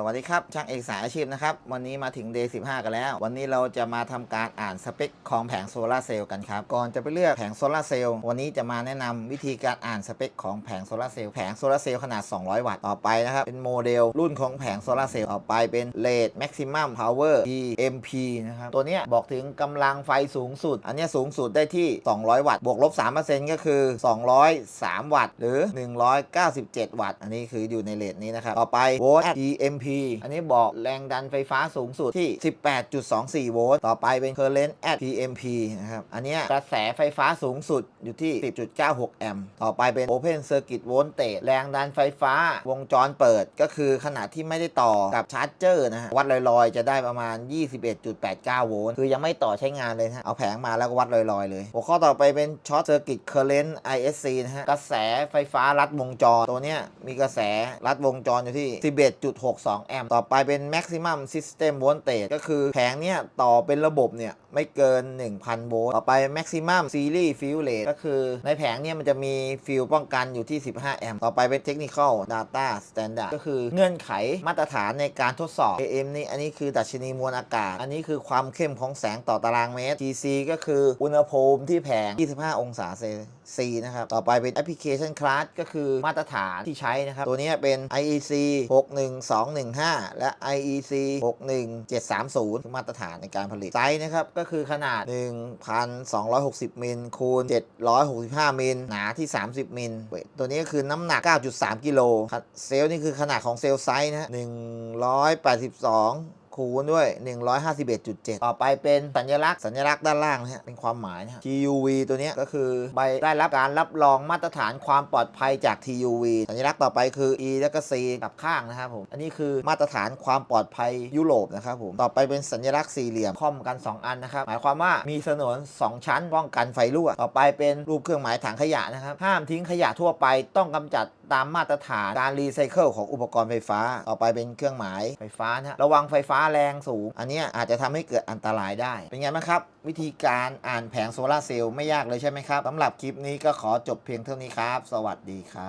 สวัสดีครับ ช่างเอกสายอาชีพนะครับ วันนี้มาถึง Day 15 กันแล้ว วันนี้เราจะมาทำการอ่านสเปคของแผงโซลาร์เซลล์กันครับ ก่อนจะไปเลือกแผงโซลาร์เซลล์วันนี้จะมาแนะนำวิธีการอ่านสเปคของแผงโซลาร์เซลล์แผงโซลาร์เซลล์ขนาด 200 วัตต์ต่อไปนะครับ เป็นโมเดลรุ่นของแผงโซลาร์เซลล์ต่อไปเป็น Rate Maximum Power EMP นะครับตัวนี้บอกถึงกำลังไฟสูงสุด อันนี้สูงสุดได้ที่ 200 วัตต์บวกลบ3%ก็คือ 203 วัตต์หรือ 197 วัตต์อันนี้คืออยู่ในเรทนี้นะครับต่อไปโวลต์ EMP อันนี้บอกแรงดันไฟฟ้าสูงสุดที่ 18.24 โวลต์ ต่อไปเป็น current at PMP นะครับ อันเนี้ยกระแสไฟฟ้าสูงสุดอยู่ที่ 10.96 แอมป์ ต่อไปเป็น open circuit voltage แรงดันไฟฟ้าวงจรเปิดก็คือขนาดที่ไม่ได้ต่อกับชาร์จเจอร์นะฮะ วัดลอยๆ จะได้ประมาณ 21.89 โวลต์ คือยังไม่ต่อใช้งานเลยนะฮะเอาแผงมาแล้วก็วัดลอยๆ เลย หัวข้อต่อไปเป็น short circuit current ISC นะฮะ กระแสไฟฟ้าลัดวงจร ตัวเนี้ยมีกระแสลัดวงจรอยู่ที่ 11.62แอมป์ต่อไปเป็น maximum system voltage ก็คือแผงเนี้ยต่อเป็นระบบเนี่ยไม่เกิน 1,000 โวลต์ต่อไป maximum series field rate ก็คือในแผงเนี่ยมันจะมีฟิลป้องกันอยู่ที่ 15 แอมป์ต่อไปเป็น technical data standard ก็คือเงื่อนไขมาตรฐานในการทดสอบ AM นี่อันนี้คือดัชนีมวลอากาศ อันนี้คือความเข้มของแสงต่อตารางเมตร TC ก็คืออุณหภูมิที่แผง 25 องศาเซลเซียสนะครับ ต่อไปเป็น application class ก็คือมาตรฐานที่ใช้นะครับ ตัวนี้เป็น IEC 615 และ IEC 61730 มาตรฐานในการผลิต ไซส์นะครับ ก็คือขนาด 1,260 มิลคูณ 765 มิล หนาที่ 30 มิลเวทตัวนี้ก็คือน้ำหนัก 9.3 กิโล เซลล์นี่คือขนาดของเซลล์ไซส์นะฮะ182 คูณด้วย 151.7 ต่อไปเป็นสัญลักษณ์สัญลักษณ์ด้านล่างนะฮะเป็นความหมายนะฮะ TUV ตัวนี้ก็คือใบได้รับการรับรองมาตรฐานความปลอดภัยจาก TUV สัญลักษณ์ต่อไปคือ E แล้วก็ C กับข้างนะครับผมอันนี้คือมาตรฐานความปลอดภัยยุโรปนะครับผมต่อไปเป็นสัญลักษณ์สี่เหลี่ยมค่อมกัน 2 อันนะครับหมายความว่ามีสนน 2 ชั้นป้องกันไฟรั่ว ต่อไปเป็นรูปเครื่องหมายถังขยะนะครับห้ามทิ้งขยะทั่วไปต้องกำจัด ตามมาตรฐานการรีไซเคิลของอุปกรณ์ไฟฟ้า ต่อไปเป็นเครื่องหมายไฟฟ้านะระวังไฟฟ้าแรงสูง อันนี้อาจจะทำให้เกิดอันตรายได้ เป็นไงบ้างครับ วิธีการอ่านแผงโซลาเซลล์ไม่ยากเลยใช่ไหมครับสำหรับคลิปนี้ก็ขอจบเพียงเท่านี้ครับ สวัสดีครับ